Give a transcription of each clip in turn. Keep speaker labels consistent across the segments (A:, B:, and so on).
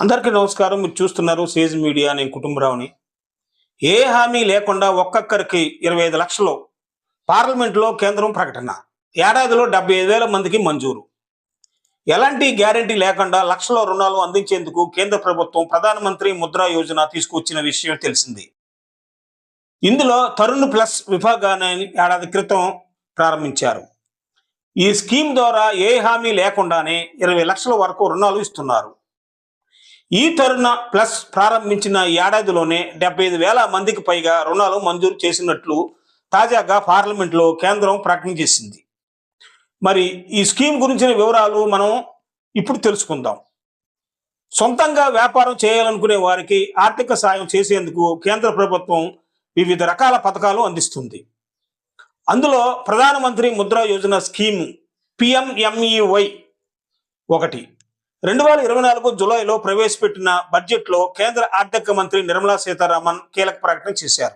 A: అందరికీ నమస్కారం. మీరు చూస్తున్నారు సేజ్ మీడియా. నేను కుటుంబరావుని. ఏ హామీ లేకుండా ఒక్కొక్కరికి ఇరవై ఐదు లక్షలు పార్లమెంట్లో కేంద్రం ప్రకటన. ఏడాదిలో డెబ్బై ఐదు వేల మందికి మంజూరు. ఎలాంటి గ్యారంటీ లేకుండా లక్షల రుణాలు అందించేందుకు కేంద్ర ప్రభుత్వం ప్రధానమంత్రి ముద్రా యోజన తీసుకొచ్చిన విషయం తెలిసింది. ఇందులో తరుణ్ ప్లస్ విభాగాన్ని ఏడాది క్రితం ప్రారంభించారు. ఈ స్కీమ్ ద్వారా ఏ హామీ లేకుండానే ఇరవై లక్షల వరకు రుణాలు ఇస్తున్నారు. ఈ తరుణ ప్లస్ ప్రారంభించిన ఏడాదిలోనే డెబ్బై ఐదు వేల మందికి పైగా రుణాలు మంజూరు చేసినట్లు తాజాగా పార్లమెంట్లో కేంద్రం ప్రకటన చేసింది. మరి ఈ స్కీమ్ గురించిన వివరాలు మనం ఇప్పుడు తెలుసుకుందాం. సొంతంగా వ్యాపారం చేయాలనుకునే వారికి ఆర్థిక సాయం చేసేందుకు కేంద్ర ప్రభుత్వం వివిధ రకాల పథకాలు అందిస్తుంది. అందులో ప్రధానమంత్రి ముద్రా యోజన స్కీమ్ పిఎంఎంఈవై ఒకటి. రెండు వేల ఇరవై నాలుగు జులైలో ప్రవేశపెట్టిన బడ్జెట్లో కేంద్ర ఆర్థిక మంత్రి నిర్మలా సీతారామన్ కీలక ప్రకటన చేశారు.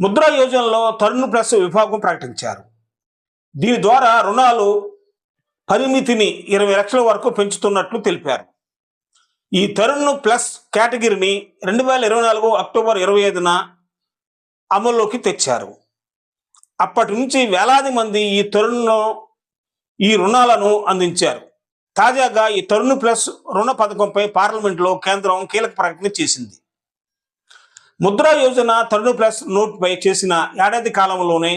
A: ముద్రా యోజనలో తరుణ్ ప్లస్ విభాగం ప్రకటించారు. దీని ద్వారా రుణాలు పరిమితిని ఇరవై లక్షల వరకు పెంచుతున్నట్లు తెలిపారు. ఈ తరుణ్ ప్లస్ కేటగిరీని రెండు వేల ఇరవై నాలుగు అక్టోబర్ ఇరవై ఐదున అమల్లోకి తెచ్చారు. అప్పటి నుంచి వేలాది మంది ఈ తరుణ్లో ఈ రుణాలను అందించారు. తాజాగా ఈ టర్న్ ప్లస్ రుణ పథకంపై పార్లమెంట్లో కేంద్రం కీలక ప్రకటన చేసింది. ముద్రా యోజన తరుణ్ ప్లస్ నోట్పై చేసిన ఏడాది కాలంలోనే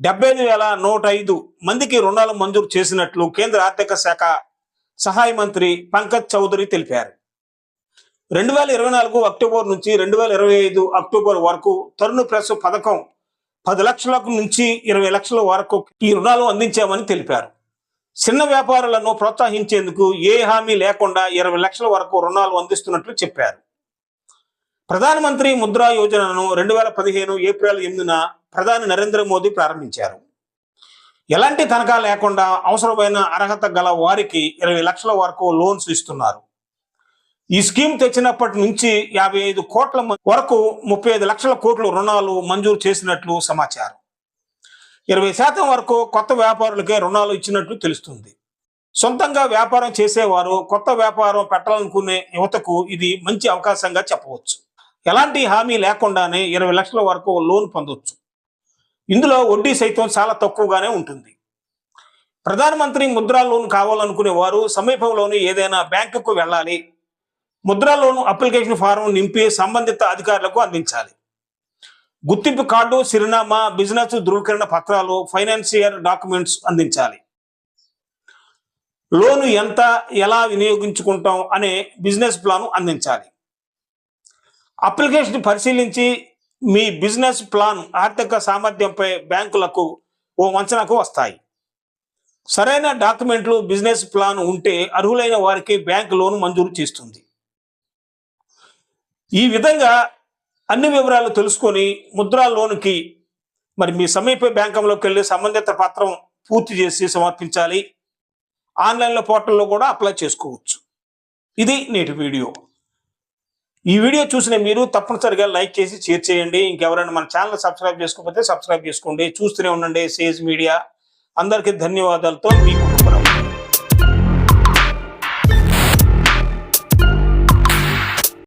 A: డెబ్బై ఐదు వేల నూట ఐదు మందికి రుణాలు మంజూరు చేసినట్లు కేంద్ర ఆర్థిక శాఖ సహాయ మంత్రి పంకజ్ చౌదరి తెలిపారు. రెండు వేల ఇరవై నాలుగు అక్టోబర్ నుంచి రెండు వేల ఇరవై ఐదు అక్టోబర్ వరకు తరుణ్ ప్లస్ పథకం పది లక్షలకు నుంచి ఇరవై లక్షల వరకు ఈ రుణాలు అందించామని తెలిపారు. చిన్న వ్యాపారులను ప్రోత్సహించేందుకు ఏ హామీ లేకుండా ఇరవై లక్షల వరకు రుణాలు అందిస్తున్నట్లు చెప్పారు. ప్రధానమంత్రి ముద్రా యోజనను రెండు వేల పదిహేను ఏప్రిల్ ఎనిమిదిన ప్రధాని నరేంద్ర మోదీ ప్రారంభించారు. ఎలాంటి తనఖా లేకుండా అవసరమైన అర్హత గల వారికి ఇరవై లక్షల వరకు లోన్స్ ఇస్తున్నారు. ఈ స్కీమ్ తెచ్చినప్పటి నుంచి యాభై ఐదు కోట్ల వరకు ముప్పై ఐదు లక్షల కోట్లు రుణాలు మంజూరు చేసినట్లు సమాచారం. ఇరవై శాతం వరకు కొత్త వ్యాపారులకే రుణాలు ఇచ్చినట్లు తెలుస్తుంది. సొంతంగా వ్యాపారం చేసేవారు కొత్త వ్యాపారం పెట్టాలనుకునే యువతకు ఇది మంచి అవకాశంగా చెప్పవచ్చు. ఎలాంటి హామీ లేకుండానే ఇరవై లక్షల వరకు లోన్ పొందొచ్చు. ఇందులో వడ్డీ సైతం చాలా తక్కువగానే ఉంటుంది. ప్రధానమంత్రి ముద్రా లోన్ కావాలనుకునే వారు సమీపంలోని ఏదైనా బ్యాంకుకు వెళ్ళాలి. ముద్రా లోన్ అప్లికేషన్ ఫారం నింపి సంబంధిత అధికారులకు అందించాలి. గుర్తింపు కార్డు చిరునామా బిజినెస్ ధృవీకరణ పత్రాలు ఫైనాన్షియల్ డాక్యుమెంట్స్ అందించాలి. లోను ఎంత ఎలా వినియోగించుకుంటాం అనే బిజినెస్ ప్లాన్ అందించాలి. అప్లికేషన్ పరిశీలించి మీ బిజినెస్ ప్లాన్ ఆర్థిక సామర్థ్యంపై బ్యాంకులకు ఓ వంచనకు వస్తాయి. సరైన డాక్యుమెంట్లు బిజినెస్ ప్లాన్ ఉంటే అర్హులైన వారికి బ్యాంక్ లోన్ మంజూరు చేస్తుంది. ఈ విధంగా అన్ని వివరాలు తెలుసుకొని ముద్రా లోన్కి మరి మీ సమీప బ్యాంకంలోకి వెళ్ళి సంబంధిత పత్రం పూర్తి చేసి సమర్పించాలి. ఆన్లైన్లో పోర్టల్లో కూడా అప్లై చేసుకోవచ్చు. ఇది నేటి వీడియో. ఈ వీడియో చూసిన మీరు తప్పనిసరిగా లైక్ చేసి షేర్ చేయండి. ఇంకెవరైనా మన ఛానల్ సబ్స్క్రైబ్ చేసుకోకపోతే సబ్స్క్రైబ్ చేసుకోండి. చూస్తూనే ఉండండి. Sage media. అందరికీ ధన్యవాదాలతో మీ కుటుంబం